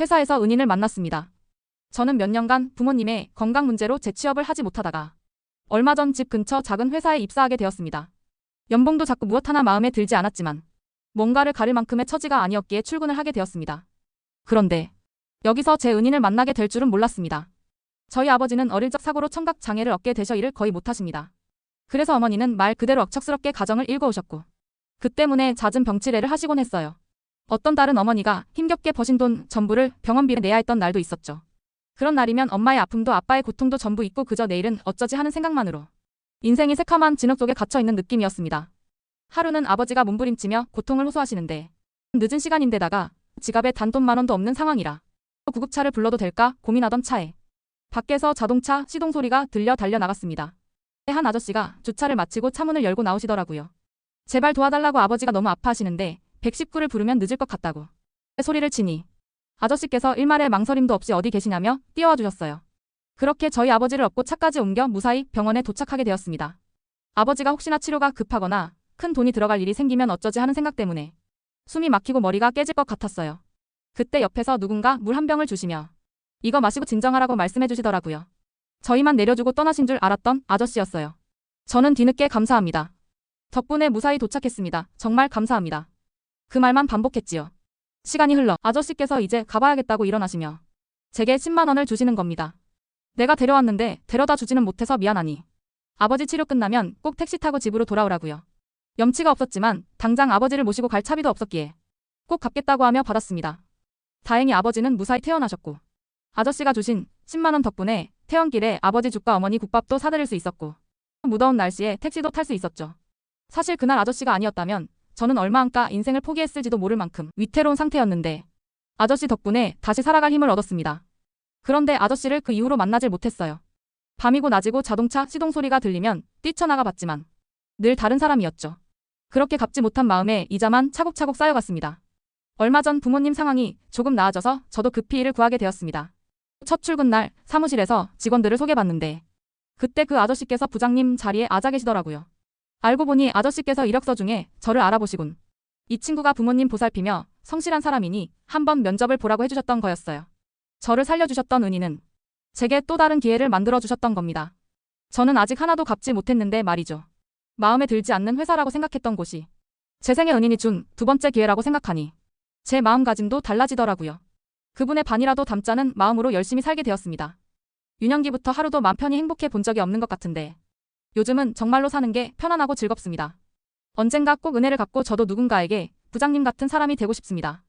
회사에서 은인을 만났습니다. 저는 몇 년간 부모님의 건강 문제로 재취업을 하지 못하다가 얼마 전 집 근처 작은 회사에 입사하게 되었습니다. 연봉도 자꾸 무엇 하나 마음에 들지 않았지만 뭔가를 가릴 만큼의 처지가 아니었기에 출근을 하게 되었습니다. 그런데 여기서 제 은인을 만나게 될 줄은 몰랐습니다. 저희 아버지는 어릴 적 사고로 청각 장애를 얻게 되셔 일을 거의 못하십니다. 그래서 어머니는 말 그대로 억척스럽게 가정을 일궈오셨고 그 때문에 잦은 병치레를 하시곤 했어요. 어떤 달은 어머니가 힘겹게 버신 돈 전부를 병원비에 내야 했던 날도 있었죠. 그런 날이면 엄마의 아픔도 아빠의 고통도 전부 잊고 그저 내일은 어쩌지 하는 생각만으로 인생이 새카만 진흙 속에 갇혀있는 느낌이었습니다. 하루는 아버지가 몸부림치며 고통을 호소하시는데 늦은 시간인데다가 지갑에 단돈 만 원도 없는 상황이라 구급차를 불러도 될까 고민하던 차에 밖에서 자동차 시동 소리가 들려 달려 나갔습니다. 한 아저씨가 주차를 마치고 차문을 열고 나오시더라고요. 제발 도와달라고 아버지가 너무 아파하시는데 119를 부르면 늦을 것 같다고 소리를 치니 아저씨께서 일말의 망설임도 없이 어디 계시냐며 뛰어와 주셨어요. 그렇게 저희 아버지를 업고 차까지 옮겨 무사히 병원에 도착하게 되었습니다. 아버지가 혹시나 치료가 급하거나 큰 돈이 들어갈 일이 생기면 어쩌지 하는 생각 때문에 숨이 막히고 머리가 깨질 것 같았어요. 그때 옆에서 누군가 물 한 병을 주시며 이거 마시고 진정하라고 말씀해 주시더라고요. 저희만 내려주고 떠나신 줄 알았던 아저씨였어요. 저는 뒤늦게 감사합니다. 덕분에 무사히 도착했습니다. 정말 감사합니다. 그 말만 반복했지요. 시간이 흘러 아저씨께서 이제 가봐야겠다고 일어나시며 제게 10만 원을 주시는 겁니다. 내가 데려왔는데 데려다 주지는 못해서 미안하니 아버지 치료 끝나면 꼭 택시 타고 집으로 돌아오라고요. 염치가 없었지만 당장 아버지를 모시고 갈 차비도 없었기에 꼭 갚겠다고 하며 받았습니다. 다행히 아버지는 무사히 퇴원하셨고 아저씨가 주신 10만 원 덕분에 퇴원길에 아버지 죽과 어머니 국밥도 사드릴 수 있었고 무더운 날씨에 택시도 탈 수 있었죠. 사실 그날 아저씨가 아니었다면 저는 얼마 안까 인생을 포기했을지도 모를 만큼 위태로운 상태였는데 아저씨 덕분에 다시 살아갈 힘을 얻었습니다. 그런데 아저씨를 그 이후로 만나질 못했어요. 밤이고 낮이고 자동차 시동 소리가 들리면 뛰쳐나가 봤지만 늘 다른 사람이었죠. 그렇게 갚지 못한 마음에 이자만 차곡차곡 쌓여갔습니다. 얼마 전 부모님 상황이 조금 나아져서 저도 급히 일을 구하게 되었습니다. 첫 출근 날 사무실에서 직원들을 소개받는데 그때 그 아저씨께서 부장님 자리에 앉아 계시더라고요. 알고 보니 아저씨께서 이력서 중에 저를 알아보시곤 이 친구가 부모님 보살피며 성실한 사람이니 한번 면접을 보라고 해주셨던 거였어요. 저를 살려주셨던 은희는 제게 또 다른 기회를 만들어주셨던 겁니다. 저는 아직 하나도 갚지 못했는데 말이죠. 마음에 들지 않는 회사라고 생각했던 곳이 제 생의 은인이 준 두 번째 기회라고 생각하니 제 마음가짐도 달라지더라고요. 그분의 반이라도 담자는 마음으로 열심히 살게 되었습니다. 유년기부터 하루도 맘 편히 행복해 본 적이 없는 것 같은데 요즘은 정말로 사는 게 편안하고 즐겁습니다. 언젠가 꼭 은혜를 갚고 저도 누군가에게 부장님 같은 사람이 되고 싶습니다.